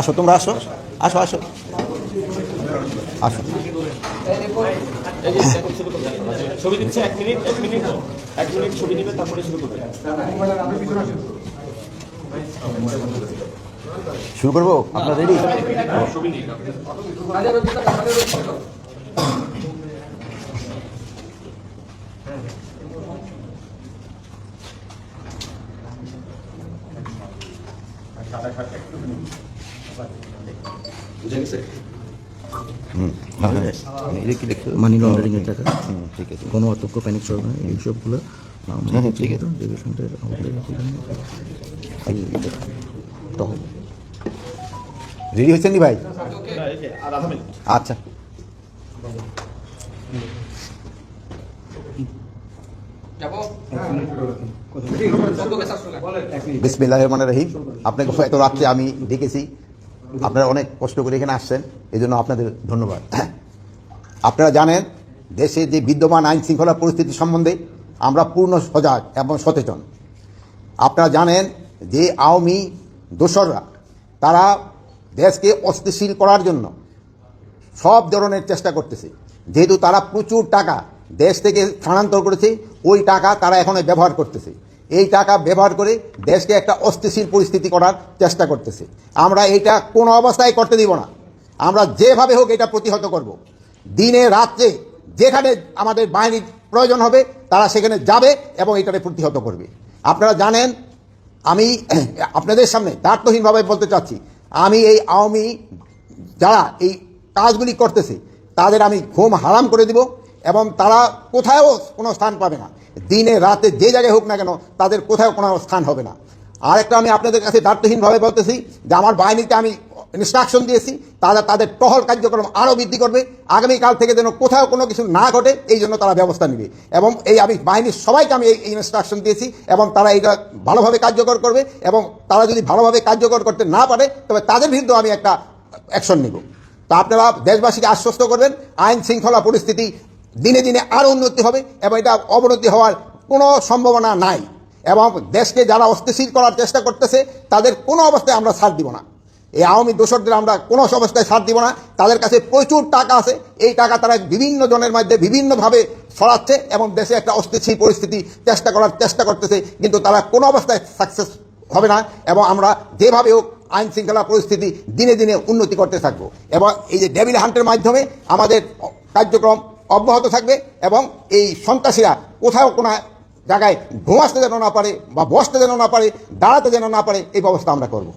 আসো তোমরা আসো। আসো আসো। আসো। ছবি দিচ্ছে এক মিনিট এক মিনিট এক মিনিট ছবি দিবে তারপরে শুরু করবে। শুরু করব? আপনারা রেডি মানি লন্ডারিং এর টাকা। হুম, ঠিক আছে। কোনো অতর্ক প্যানিক চলবে না। এইসবগুলো হ্যাঁ, হ্যাঁ, ঠিক আছে। ডেভিশনটা তো। রেডি হয়েছেন ভাই? আচ্ছা। বিসমিল্লাহ রহমান রহিম। আপনাকে এত রাত্রে আমি ডেকেছি। আপনারা অনেক কষ্ট করে এখানে আসছেন। এই জন্য আপনাদের ধন্যবাদ। আপনারা জানেন, দেশে যে বিদ্যমান আইন শৃঙ্খলা পরিস্থিতি সম্বন্ধে আমরা পূর্ণ সজাগ এবং সচেতন। আপনারা জানেন যে আওয়ামী দোসররা, তারা দেশকে অস্থিতিশীল করার জন্য সব ধরনের চেষ্টা করতেছে। যেহেতু তারা প্রচুর টাকা দেশ থেকে স্থানান্তর করেছে, ওই টাকা তারা এখন ব্যবহার করতেছে। এই টাকা ব্যবহার করে দেশকে একটা অস্থিতিশীল পরিস্থিতি করার চেষ্টা করতেছে। আমরা এটা কোনো অবস্থায় করতে দিব না। আমরা যেভাবে হোক এটা প্রতিহত করব। দিনে রাত্রে যেখানে আমাদের বাহিনীর প্রয়োজন হবে, তারা সেখানে যাবে এবং এটাকে প্রতিহত করবে। আপনারা জানেন, আমি আপনাদের সামনে দার্থহীনভাবে বলতে চাচ্ছি, আমি এই আওয়ামী যারা এই কাজগুলি করতেছে, তাদের আমি ঘুম হারাম করে দিব। এবং তারা কোথাও কোনো স্থান পাবে না। দিনে, রাতে যে জায়গায় হোক না কেন, তাদের কোথাও কোনো স্থান হবে না। আরেকটা আমি আপনাদের কাছে দায়িত্বহীনভাবে বলতেছি, যে আমার বাহিনীকে আমি ইনস্ট্রাকশন দিয়েছি, তারা তাদের টহল কার্যক্রম আরও বৃদ্ধি করবে, আগামীকাল থেকে যেন কোথাও কোনো কিছু না ঘটে, এই জন্য তারা ব্যবস্থা নেবে। এবং এই আমি বাহিনীর সবাইকে আমি এই ইনস্ট্রাকশন দিয়েছি, এবং তারা এইটা ভালোভাবে কার্যকর করবে, এবং তারা যদি ভালোভাবে কার্যকর করতে না পারে, তবে তাদের বিরুদ্ধে আমি একটা অ্যাকশন নেব। তা আপনারা দেশবাসীকে আশ্বস্ত করবেন, আইন শৃঙ্খলা পরিস্থিতি দিনে দিনে আরও উন্নতি হবে এবং এটা অবনতি হওয়ার কোনো সম্ভাবনা নাই। এবং দেশকে যারা অস্থিতিশীল করার চেষ্টা করতেছে, তাদের কোনো অবস্থায় আমরা ছাড় দিব না। এই আওয়ামী দোষরদের আমরা কোনো অবস্থায় ছাড় দিব না। তাদের কাছে প্রচুর টাকা আছে। এই টাকা তারা বিভিন্ন জনের মধ্যে বিভিন্নভাবে ছড়াচ্ছে এবং দেশে একটা অস্থিতিশীল পরিস্থিতি চেষ্টা করার চেষ্টা করতেছে, কিন্তু তারা কোনো অবস্থায় সাকসেস হবে না এবং আমরা যেভাবে হোক আইন শৃঙ্খলা পরিস্থিতি দিনে দিনে উন্নতি করতে থাকব। এবং এই যে ডেভিল হান্টের মাধ্যমে আমাদের কার্যক্রম অব্যাহত থাকবে এবং এই সন্ত্রাসীরা কোথাও কোনো জায়গায় ঘুমাসতে যেন না পারে বা বসতে যেন না পারে দাঁড়াতে যেন না পারে এই ব্যবস্থা আমরা করব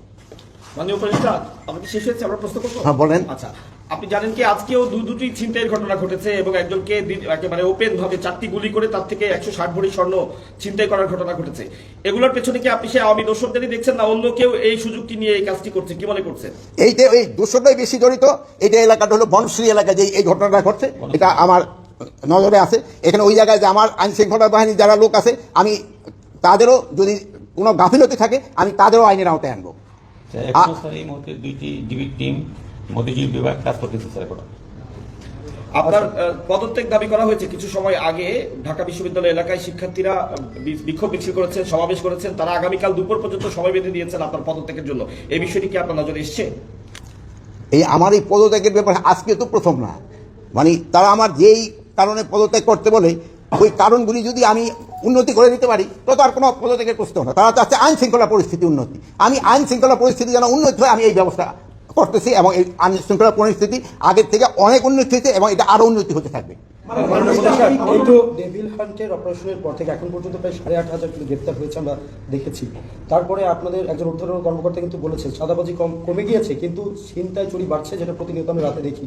হ্যাঁ, বলেন। আচ্ছা আপনি জানেন কি আজকেও দু দুটি ছিনতাইয়ের ঘটনা ঘটেছে এবং একজনকে একেবারে ওপেন ভাবে চারটি গুলি করে তার থেকে একশো ষাট ভরি স্বর্ণ ছিনতাই করার ঘটনা ঘটেছে। এগুলোর পেছনে কি আপনি সে আওয়ামী দর্শকদেরই দেখছেন না অন্য কেউ এই সুযোগটি নিয়ে এই কাজটি করছে? কি মনে করছেন? এইটা এই দুশোটাই বেশি জড়িত এইটা এলাকাটা হলো বনশ্রী এলাকা যে এই ঘটনাটা ঘটছে এটা আমার নজরে আছে। এখানে ওই জায়গায় যে আমার আইন শৃঙ্খলা বাহিনীর যারা লোক আছে আমি তাদেরও যদি কোনো গাফিলতি থাকে আমি তাদেরও আইনের আওতায় আনব। এই মুহূর্তে দুইটি ডিবি টিম মতিঝিল বিভাগ কাজ করতেছে স্যার এখন। আপনার পদত্যাগ দাবি করা হয়েছে কিছু সময় আগে ঢাকা বিশ্ববিদ্যালয় এলাকায় শিক্ষার্থীরা বিক্ষোভ মিছিল করেছেন সমাবেশ করেছেন। তারা আগামীকাল দুপুর পর্যন্ত সময় বেঁধে দিয়েছেন আপনার পদত্যাগের জন্য। এই বিষয়টি কি আপনার নজরে এসছে? এই আমার এই পদত্যাগের ব্যাপারে আজকে তো প্রথম না। মানে তারা আমার যেই কারণে পদত্যাগ করতে বলে ওই কারণগুলি যদি আমি উন্নতি করে দিতে পারি তো তার কোনো পদত্যাগের প্রশ্ন না। তারা চাচ্ছে আইন শৃঙ্খলা পরিস্থিতি উন্নতি। আমি আইন শৃঙ্খলা পরিস্থিতি যেন উন্নতি হয় আমি এই ব্যবস্থা করতেছি এবং এই আইন শৃঙ্খলা পরিস্থিতি আগের থেকে অনেক উন্নতি হয়েছে এবং এটা আরও উন্নতি হতে থাকবে। অপারেশনের পর থেকে এখন পর্যন্ত প্রায় সাড়ে আট হাজার হয়েছে আমরা দেখেছি। তারপরে আপনাদের একজন কর্মকর্তা কিন্তু কম, কমে গিয়েছে, কিন্তু চুরি বাড়ছে যেটা প্রতিনিয়ত রাতে দেখি।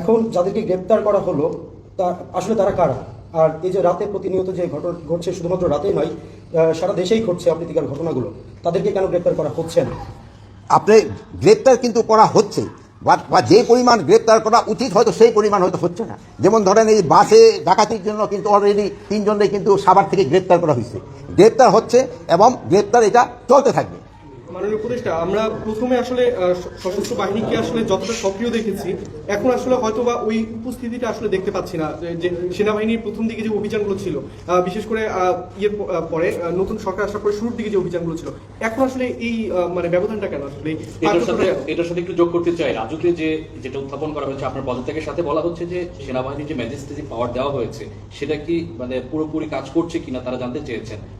এখন যাদেরকে গ্রেপ্তার করা হলো, তা আসলে তারা কারা? আর এই যে রাতে প্রতিনিয়ত যে ঘটনা ঘটছে, শুধুমাত্র রাতেই নয় সারা দেশেই ঘটছে অপ্রীতিকর ঘটনাগুলো। তাদেরকে কেন গ্রেপ্তার করা হচ্ছে না? আপনি গ্রেপ্তার কিন্তু করা হচ্ছে, বা যে পরিমাণ গ্রেপ্তার করা উচিত হয়তো সেই পরিমাণ হয়তো হচ্ছে না। যেমন ধরেন এই বাসে ডাকাতির জন্য কিন্তু অলরেডি তিনজনে কিন্তু সাবার থেকে গ্রেপ্তার করা হয়েছে। গ্রেপ্তার হচ্ছে এবং গ্রেপ্তার এটা চলতে থাকবে। মাননীয় উপদেষ্টা আমরা প্রথমে আসলে সশস্ত্র বাহিনীকে আসলে যতটা সক্রিয় দেখেছি এখন আসলে হয়তোবা ওই উপস্থিতিটা আসলে দেখতে পাচ্ছি না যে- সেনাবাহিনীর প্রথম দিকে যে অভিযানগুলো ছিল বিশেষ করে ইয়ের পরে নতুন সরকার আসার পরে শুরুর দিকে যে অভিযানগুলো ছিল এখন আসলে এই মানে ব্যবধানটা কেন আসলে এটার সাথে এটার সাথে একটু যোগ করতে চাই। রাজুকে যে যেটা উত্থাপন করা হয়েছে আপনার পদত্যাগের সাথে বলা হচ্ছে যে সেনাবাহিনীর যে ম্যাজিস্ট্রেসি পাওয়ার দেওয়া হয়েছে সেটা কি মানে পুরোপুরি কাজ করছে কিনা তারা জানতে চেয়েছেন।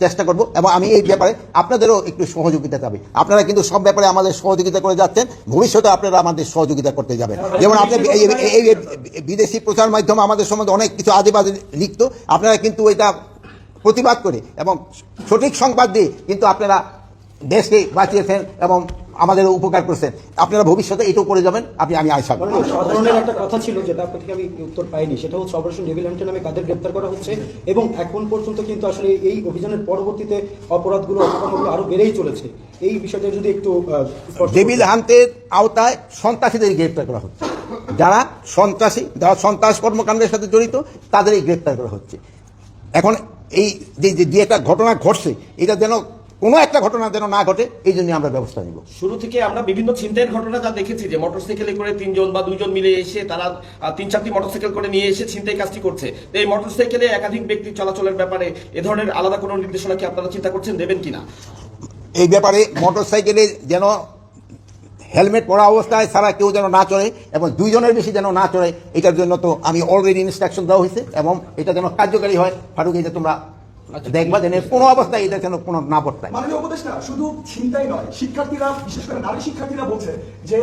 চেষ্টা করব এবং আমি এই ব্যাপারে আপনাদেরও একটু সহযোগিতা চাবি। আপনারা কিন্তু সব ব্যাপারে আমাদের সহযোগিতা করে যাচ্ছেন, ভবিষ্যতে আপনারা আমাদের সহযোগিতা করতে যাবেন। যেমন আপনি এই বিদেশি প্রচার মাধ্যম আমাদের সম্বন্ধে অনেক কিছু আজে বাজে লিখত আপনারা কিন্তু এটা প্রতিবাদ করে এবং সঠিক সংবাদ দিয়ে কিন্তু আপনারা দেশকে বাঁচিয়েছেন এবং আমাদের উপকার করেছেন আপনারা ভবিষ্যতে এটাও করে যাবেন আপনি আমি আশা করি। একটা কথা ছিল যেটা আপনার থেকে আমি উত্তর পাইনি সেটা হচ্ছে অপারেশন ডেভিল হান্টের নামে কাদের গ্রেপ্তার করা হচ্ছে এবং এখন পর্যন্ত কিন্তু আসলে এই অভিযানের পরবর্তীতে অপরাধগুলো অপকর্মগুলো আরও বেড়েই চলেছে। এই বিষয়টা যদি একটু ডেভিল হান্টের আওতায় সন্ত্রাসীদের গ্রেপ্তার করা হচ্ছে। যারা সন্ত্রাসী যারা সন্ত্রাস কর্মকাণ্ডের সাথে জড়িত তাদেরই গ্রেপ্তার করা হচ্ছে। এখন এই যে যে যে একটা ঘটনা ঘটছে এটা যেন কোনো একটা ঘটনা যেন না ঘটে এই জন্য আমরা ব্যবস্থা নিব। শুরু থেকে আমরা বিভিন্ন ছিনতাইয়ের ঘটনা যা দেখেছি যে মোটরসাইকেলে করে তিনজন বা দুইজন মিলে এসে তারা তিন চারটি মোটরসাইকেল করে নিয়ে এসে ছিনতাই কাজটি করছে। তো এই মোটরসাইকেলে একাধিক ব্যক্তি চলাচলের ব্যাপারে এ ধরনের আলাদা কোনো নির্দেশনা কি আপনারা চিন্তা করছেন দেবেন কিনা? এই ব্যাপারে মোটর সাইকেলে যেন হেলমেট পরা অবস্থায় ছাড়া কেউ যেন না চড়ে এবং দুইজনের বেশি যেন না চড়ে এটার জন্য তো আমি অলরেডি ইনস্ট্রাকশন দেওয়া হয়েছে এবং এটা যেন কার্যকারী হয়। ফারুক এটা তোমরা দেখবা যেন কোনো অবস্থায় এটা যেন কোনো না বর্তায়। মাননীয় উপদেষ্টা শুধু চিন্তাই নয় শিক্ষার্থীরা বিশেষ করে নারী শিক্ষার্থীরা বলছে যে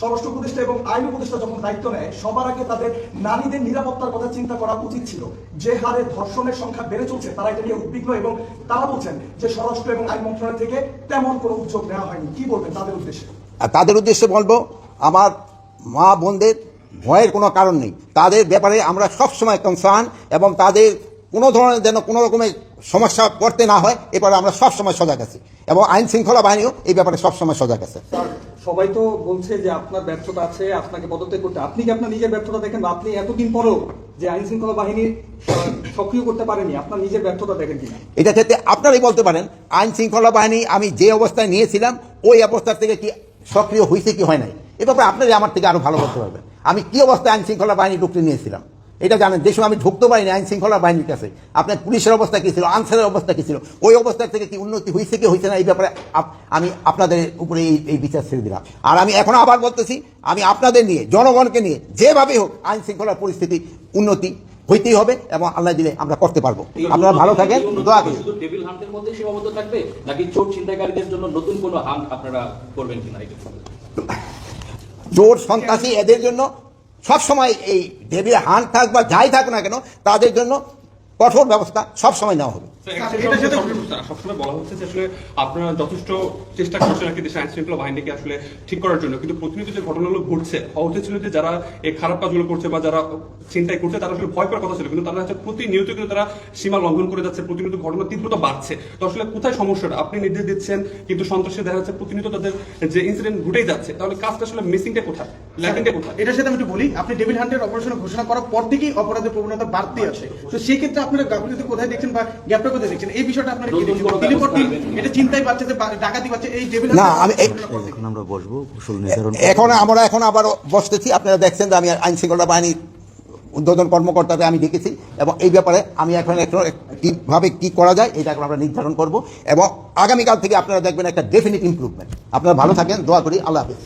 স্বরাষ্ট্র উপদেষ্টা এবং আইন উপদেষ্টা যখন দায়িত্ব নেয় সবার আগে তাদের নারীদের নিরাপত্তার কথা চিন্তা করা উচিত ছিল। যে হারে ধর্ষণের সংখ্যা বেড়ে চলছে তারা এটা নিয়ে উদ্বিগ্ন এবং তারা বলছেন যে স্বরাষ্ট্র এবং আইন মন্ত্রণালয় থেকে তেমন কোনো উদ্যোগ নেওয়া হয়নি। কি বলবেন তাদের উদ্দেশ্যে? আর তাদের উদ্দেশ্যে বলব আমার মা বোনদের ভয়ের কোনো কারণ নেই। তাদের ব্যাপারে আমরা সবসময় কনসার্ন এবং তাদের কোনো ধরনের যেন কোনো রকমের সমস্যা করতে না হয় এবারে আমরা সবসময় সজাগ আছি। এবং আইন শৃঙ্খলা বাহিনীও এই ব্যাপারে সবসময় সজাগ আছে। সবাই তো বলছে যে আপনার ব্যর্থতা আছে আপনাকে পদত্যাগ করতে। আপনি কি আপনার নিজের ব্যর্থতা দেখেন? আপনি এতদিন পরেও যে আইন শৃঙ্খলা বাহিনী সক্রিয় করতে পারেনি আপনার নিজের ব্যর্থতা দেখেন কিনা? এটা ক্ষেত্রে আপনারাই বলতে পারেন আইন শৃঙ্খলা বাহিনী আমি যে অবস্থায় নিয়েছিলাম ওই অবস্থার থেকে কি সক্রিয় হয়েছে কি হয় নাই? এ ব্যাপারে আপনারাই আমার থেকে আরও ভালো করতে পারবেন। আমি কি অবস্থায় আইন শৃঙ্খলা বাহিনী ঢুকতে নিয়েছিলাম? এটা জানেন যে সময় আমি ঢুকতে পারিনি আইন শৃঙ্খলা বাহিনীর কাছে আপনার পুলিশের অবস্থা কি ছিল আনসারের অবস্থা কি ছিল ওই অবস্থার থেকে কি উন্নতি হয়েছে কি হয়েছে না এই ব্যাপারে আমি আপনাদের উপরে এই এই বিচার ছেড়ে দিলাম। আর আমি এখনও আবার বলতেছি আমি আপনাদের নিয়ে জনগণকে নিয়ে যেভাবে হোক আইন শৃঙ্খলার পরিস্থিতি উন্নতি হইতেই হবে এবং আল্লাহ দিলে আমরা করতে পারব। আপনারা ভালো থাকেন দোয়া করি। টেবিল হান্টের মধ্যে সীমাবদ্ধ থাকবে নাকি চোর ছিনতাইকারীদের জন্য নতুন কোনো হান্ট আপনারা করবেন কিনা জোর সন্ত্রাসী এদের জন্য সবসময় এই ডেভিল হান থাক বা যাই থাক না কেন, তাদের জন্য কঠোর ব্যবস্থা সবসময় নেওয়া হবে। সবসময় বলা হচ্ছে যে আসলে আপনারা যথেষ্ট চেষ্টা করছেন আর কি দেশের আইন শৃঙ্খলা বাহিনীকে আসলে ঠিক করার জন্য। কিন্তু প্রতিনিয়ত যে ঘটনাগুলো ঘটছে হওয়া উচিত ছিল যে যারা এই খারাপ কাজগুলো করছে বা যারা চিন্তাই করছে তারা আসলে ভয় পাওয়ার কথা ছিল। কিন্তু তারা হচ্ছে প্রতিনিয়ত কিন্তু তারা সীমা লঙ্ঘন করে যাচ্ছে প্রতিনিয়ত ঘটনার তীব্রতা বাড়ছে। তো আসলে কোথায় সমস্যাটা? আপনি নির্দেশ দিচ্ছেন কিন্তু সন্ত্রাসী দেখা যাচ্ছে প্রতিনিয়ত তাদের যে ইনসিডেন্ট ঘটেই যাচ্ছে। তাহলে কাজটা আসলে মিসিংটা কোথায়? ল্যাকিংটা কোথায়? এটার সাথে আমি একটু বলি আপনি ডেভিল হান্টের অপারেশন ঘোষণা করার পর থেকেই অপরাধের প্রবণতা বাড়তে আছে। তো সেই ক্ষেত্রে আপনারা গাফিলতি কোথায় দেখছেন বা গ্যাপটা কোথায় দেখছেন। এই বিষয়টা আপনারা কি দেখছেন? এটা চিন্তাই পাচ্ছে যে ডাকাতি পাচ্ছে এই ডেভিল না আমি এখন আমরা বসবো কুশল নির্ধারণ এখন আমরা এখন আবার বসতেছি। আপনারা দেখছেন যে আমি আইন শৃঙ্খলা বাহিনীর উদ্বোধন কর্মকর্তাকে আমি দেখেছি এবং এই ব্যাপারে আমি এখন এখন কীভাবে কি করা যায় এটা এখন আমরা নির্ধারণ করব এবং আগামীকাল থেকে আপনারা দেখবেন একটা ডেফিনিট ইমপ্রুভমেন্ট আপনারা ভালো থাকেন দোয়া করি আল্লাহ হাফিজ।